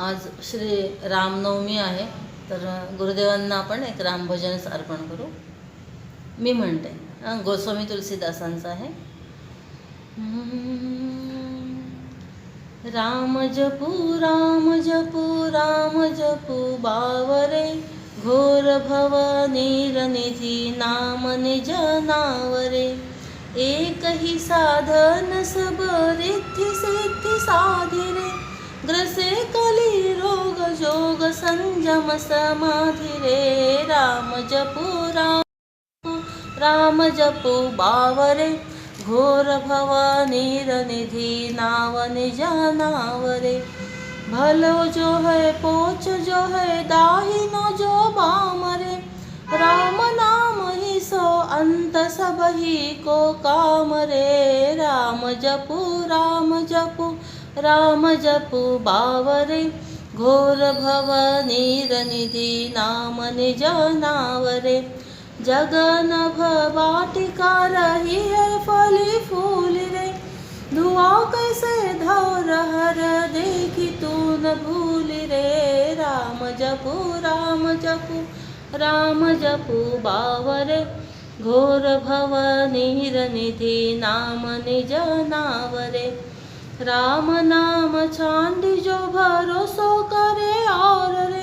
आज श्री रामनवमी आहे तर गुरुदेवांना आपण एक रामभजनच अर्पण करू. मी म्हणते गोस्वामी तुलसीदासांचं आहे. राम जपू राम जपू राम जपू बावरे घोर भव निरनिधी नाम निज नावरे. एकही साधन सब रिद्धी सिद्धी साधिरे. ग्रसे कली रोग जोग संयम समाधि रे। राम जपो राम राम जपो बावरे घोर भव निरनिधि नाव निज नावरे भलो जो है पोच जो है दाहिनो जो बामरे राम नाम ही सो अंत सब ही को काम रे। राम जपू राम जपू राम जपू बावरे घोर भव निरनिधी नाम निज नावरे। जगन भवाटिका रही है फली फूल रे। धुआ कैसे धौर हर देखी तू न भूल रे। राम जपू राम जपू राम जपू बावरे। घोर भव निधी नाम निज नावरे। राम नाम चांदी जो भरोसो करे और रे।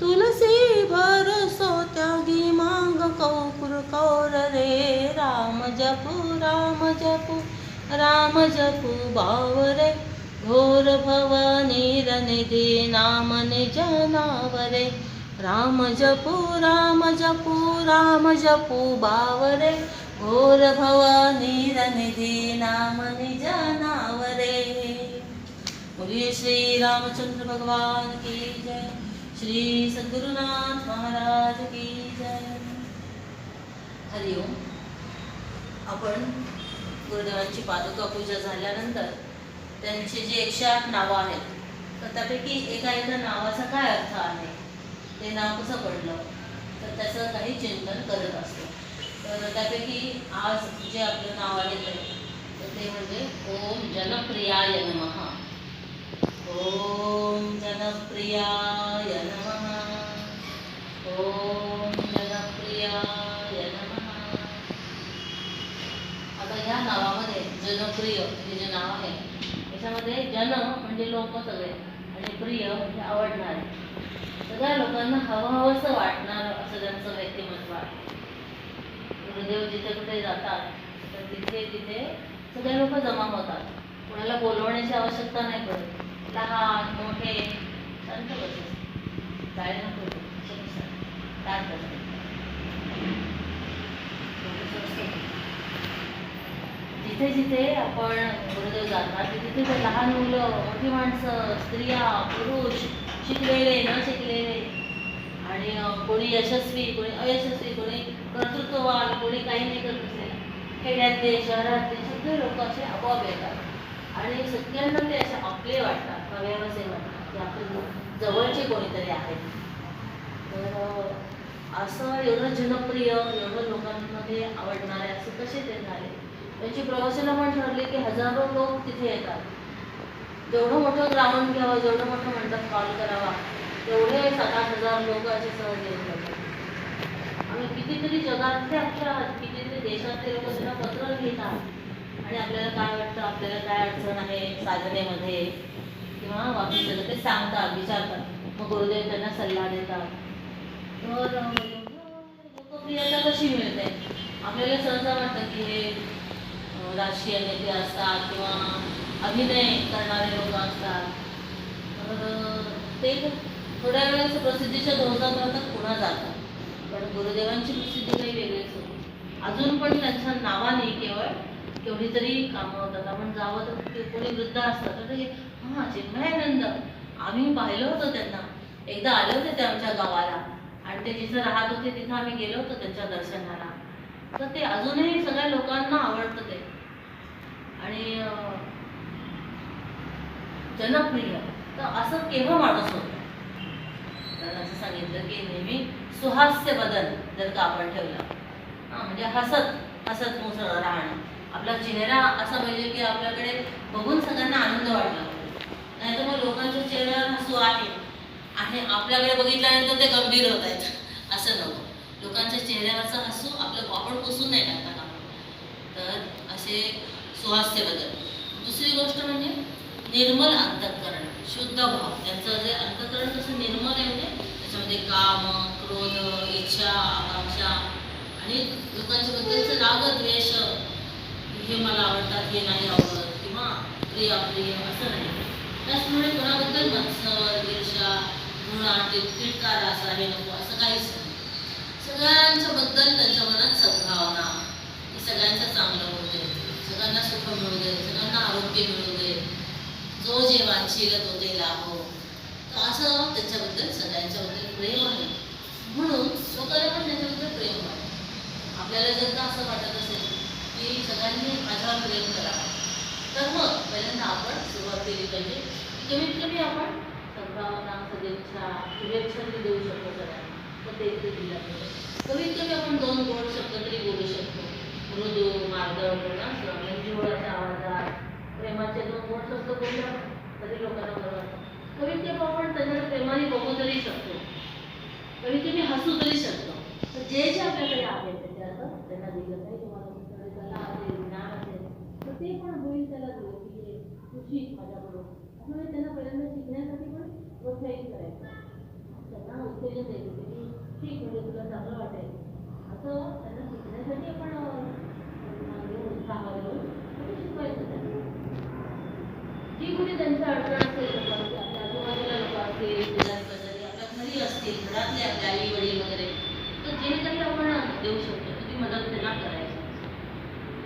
तुलसी भरोसो त्यागी मांग कौकुर कौर रे। राम जपू राम जपू राम जपू बावरे घोर भव निरनिधि नाम निज नावरे राम जपू राम जपू राम जपू बावरे घोर भव निरनिधि नाम निज नावरे श्री रामचंद्र भगवान की जय। श्री सद्गुरुनाथ महाराज की जय। हरिओम आपण गुरुदेवांची पादुका पूजा झाल्यानंतर त्यांची जी एकशे आठ नावं आहेत तर त्यापैकी एका एका नावाचा काय अर्थ आहे? ते नाव कसं पडलं? तर त्याचं काही चिंतन करत असतो. तर त्यापैकी आज जे आपलं नाव आलेलं आहे तर ते म्हणजे ओम जनप्रियाय नमः. ओम जनप्रियाय नमः। ओम जनप्रियाय नमः। आता ह्या नावामध्ये जनप्रिय हे जे नाव आहे याच्यामध्ये जन म्हणजे लोक सगळे आणि प्रिय म्हणजे आवडणारे. सगळ्या लोकांना हवं हवंसं वाटणार असं त्यांचं व्यक्तिमत्व आहे. गुरुदेव जिथे कुठे जातात तर तिथे तिथे सगळे लोक जमा होतात. कोणाला बोलवण्याची आवश्यकता नाही पडत. लहान मोठे संत बसले काय नको असे बसले. जिथे जिथे आपण गुरुदेव जातात तिथे तिथे लहान मुलं मोठी माणसं स्त्रिया पुरुष शिकलेले न शिकलेले. आणि कोणी यशस्वी कोणी अयशस्वी कोणी कर्तृत्ववान कोणी काही नाही करत असेल खेड्यातले शहरातले सगळे लोक असे आपोआप येतात. आणि सगळ्यांना ते असे आपले वाटतात हवेवसे वाटतात की आपले जवळचे कोणीतरी आहेत. तर असं एवढं जनप्रिय एवढं लोकांमध्ये आवडणारे असं कसे ते झाले? त्यांची प्रवचनं पण ठरली की हजारो लोक तिथे येतात. जेवढं मोठं ग्रामण घ्यावं जेवढं मोठं म्हणतात कॉल करावा तेवढे सात आठ हजार लोक असे सहज येऊन जातात. आम्ही कितीतरी जगातले अख्ख्या कितीतरी देशातले लोक सुद्धा पत्र लिहितात. आणि आपल्याला काय वाटतं? आपल्याला काय अडचण आहे साधनेमध्ये किंवा वापस ते सांगतात विचारतात. मग गुरुदेव त्यांना सल्ला देतात. तर लोकप्रियता कशी मिळते? आपल्याला सहसा वाटतं की हे राजकीय नेते असतात किंवा अभिनय करणारे लोक असतात. तर ते थोड्या वेळेस प्रसिद्धीच्या धोरणात पुन्हा जातात पण गुरुदेवांची प्रसिद्धी काही वेगळीच होती. अजून पण त्यांच्या नावाने केवळ केवढी तरी कामं होतात आपण जावं तर कोणी वृद्ध असतात तर हे हां चिन्मयानंद. आम्ही पाहिलं होतं त्यांना. एकदा आले होते ते आमच्या गावाला. आणि ते जिथं राहत होते तिथं आम्ही गेलो होतो त्यांच्या दर्शनाला. तर ते अजूनही सगळ्या लोकांना आवडतं ते. आणि जनप्रिय. तर असं केव्हा माणूस होतो? तर असं सांगितलं की नेहमी सुहास्य बदल जर का आपण ठेवला. म्हणजे हसत हसत मुसळ राहणं. आपला चेहरा असा पाहिजे की आपल्याकडे बघून सगळ्यांना आनंद वाटला नाही तर मग लोकांच्या चेहऱ्यावर हसू आहे आणि आपल्याकडे बघितल्यानंतर ते गंभीर होत आहेत. असं नको. लोकांच्या चेहऱ्यावरचं हसू आपलं आपण पुसून नाही टाकता का तर असे सुहास्य बदल. दुसरी गोष्ट म्हणजे निर्मल अंतकरण शुद्ध भाव. त्यांचं जे अंतःकरण कसं निर्मल आहे त्याच्यामध्ये काम क्रोध इच्छा आकांक्षा आणि लोकांच्या बद्दलचं राग द्वेष हे मला आवडतात हे नाही आवडत किंवा प्रिय अप्रिय असं नाही. त्याचमुळे कोणाबद्दल मत्सर ईर्षा घृणा तिटकार असा हे नको असं काहीच नाही. सगळ्यांच्या बद्दल त्यांच्या मनात सद्भावना. की सगळ्यांचं चांगलं होऊ दे. सगळ्यांना सुख मिळू दे. सगळ्यांना आरोग्य मिळू दे. जो जे वांछील तो ते लाभो. तर असं त्याच्याबद्दल सगळ्यांच्याबद्दल प्रेम आहे. म्हणून स्वतःला पण त्याच्याबद्दल प्रेम आहे. आपल्याला जर का असं वाटत असेल की सगळ्यांनी माझ्यावर प्रेम करावा तर मग पहिल्यांदा आपण सुरुवात केली पाहिजे. कमीत कमी आपण सद्भावना सदिच्छा शुभेच्छा तरी देऊ शकतो सगळ्यांना. तर ते तरी दिलं पाहिजे. कमीत कमी आपण दोन गोड शब्द तरी बोलू शकतो. मृदू मार्ग ना म्हणजे जिव्हाळ्याच्या आवाजात प्रेमाचे दोन गोड शब्द बोलले तरी लोकांना बरं वाटतं कमीत कमी आपण त्यांच्याकडे प्रेमाने बघू तरी शकतो कमीत कमी हसू तरी शकतो तर जे जे आपल्याकडे आहे त्याच्यात त्यांना दिलं पाहिजे मला तुमच्याकडे कला असेल ज्ञान असेल तर ते पण होईल त्याला दिलं की हे तू शिक माझ्याकडून त्यामुळे त्यांना पहिल्यांदा शिकण्यासाठी पण प्रोत्साहित करायचं. त्यांना उत्तेजन द्यायचं की ठीक म्हणजे तुला चांगलं वाटायचं असं त्यांना शिकण्यासाठी आपण अं, मागे शिकवायचं त्यांना. जी कुठे त्यांचा अडचण असेल लोकांची आपल्या आजूबाजूला लोक असतील शेजारी पाजारी आपल्या घरी असतील घरातले आपल्या आई वडील वगैरे तर जे काही आपण देऊ शकतो ती मदत त्यांना करायची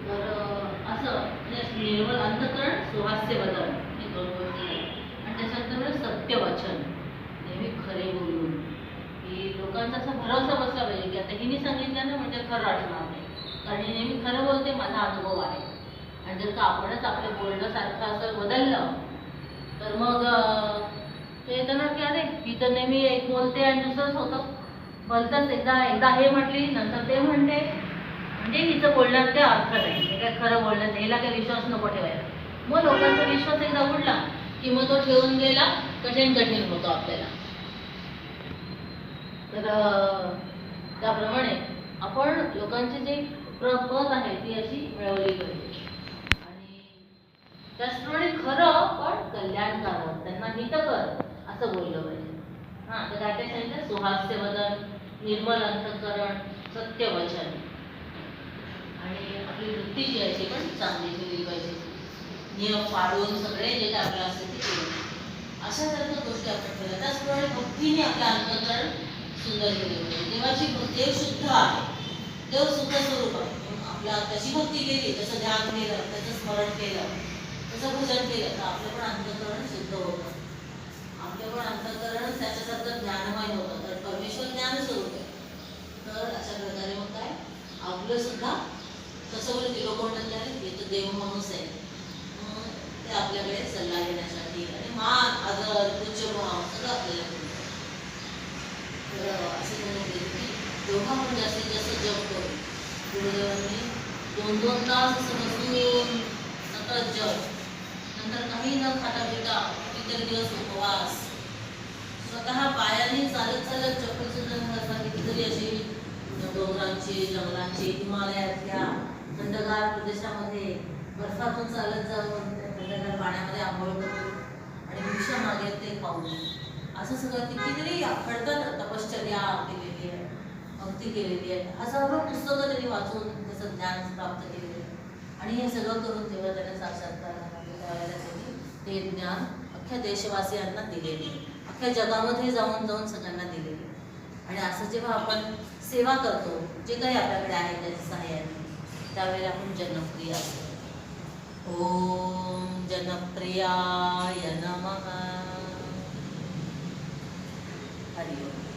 तर अं, असं म्हणजे निर्मल अंतकरण सुहास्य वदन हे दोन गोष्टी आणि त्याच्यानंतर म्हणजे सत्यवचन. नेहमी खरे बोलून. की लोकांचा असा भरोसा बसला पाहिजे की आता हिने सांगितलं ना म्हणजे खरं असणार नाही. कारण ही नेहमी खरं बोलते माझा अनुभव आहे. आणि जर का आपणच आपलं बोलणं सारखं असं बदललं तर मग ते येतं ना की अरे ही तर नेहमी एक बोलते आणि दुसरंच होतं भलतंच एकदा एकदा हे म्हटली नंतर ते म्हणते. म्हणजे हिचं बोलणं ते अर्थ नाही हे काय खरं बोलण्यात हिला काही विश्वास नको ठेवायला. मग लोकांचा विश्वास एकदा उडला की मग तो ठेवून गेला कठीण कठीण होतो आपल्याला. तर त्याप्रमाणे आपण लोकांची जी प्रपत आहे ती अशी मिळवली पाहिजे. आणि त्याचप्रमाणे खरं पण कल्याणकारक त्यांना हितकर असं बोललं पाहिजे. हां तर काय काय सांगितलं सुहास्य वदन निर्मल अंतकरण सत्यवदन. आपली वृत्ती जी आहे ती पण चांगली ठेवली पाहिजे. नियम पाळून सगळे जे काय आपलं असते ते केलं. अशा सारख्या गोष्टी आपण केल्या. त्याचप्रमाणे भक्तीने आपलं अंतकरण सुंदर केले पाहिजे. देवाची देव शुद्ध आहे. देव शुद्ध स्वरूप आहे. आपला त्याची भक्ती केली त्याचं ध्यान केलं त्याचं स्मरण केलं त्याचं भजन केलं तर आपलं पण अंतकरण शुद्ध होतं. आपलं पण अंतकरण त्याच्यासारखं ज्ञानमय होतं. तर परमेश्वर ज्ञान स्वरूप आहे. तर अशा प्रकारे मग काय? आपलं सुद्धा कसं बोलते लोक म्हणतात "अरे, हे तर देव माणूस आहे ते आपल्याकडे सल्ला घेण्यासाठी आणि आदर पूज्य भाव सगळं आपल्याला म्हणून की जास्तीत जास्त जप करू गुरुदेवांनी दोन दोन तास सतत जप नंतर काही न खाता पिता दिवस उपवास स्वतः पायाने चालत चालत सुद्धा कितीतरी अशी डोंगरांची जंगलांची हिमालयातल्या थंडगार प्रदेशामध्ये बर्फातून चालत जाऊन थंडगार पाण्यामध्ये आंघोळ करून आणि भिक्षा मागे ते खाऊन असं सगळं कितीतरी खडतर तपश्चर्या केलेली आहे भक्ती केलेली आहे हजारो पुस्तकं त्यांनी वाचून त्याचं ज्ञान प्राप्त केलेलं आहे आणि हे सगळं करून तेव्हा त्यांना साक्षात्कार ते ज्ञान अख्ख्या देशवासियांना दिलेले आहे. अख्ख्या जगामध्ये जाऊन जाऊन सगळ्यांना दिलेले आहे. आणि असं जेव्हा आपण सेवा करतो जे काही आपल्याकडे आहे त्याच्या सहाय्याने त्यावेळेला जनप्रिया ओम जनप्रियाय नमः. हरिओम.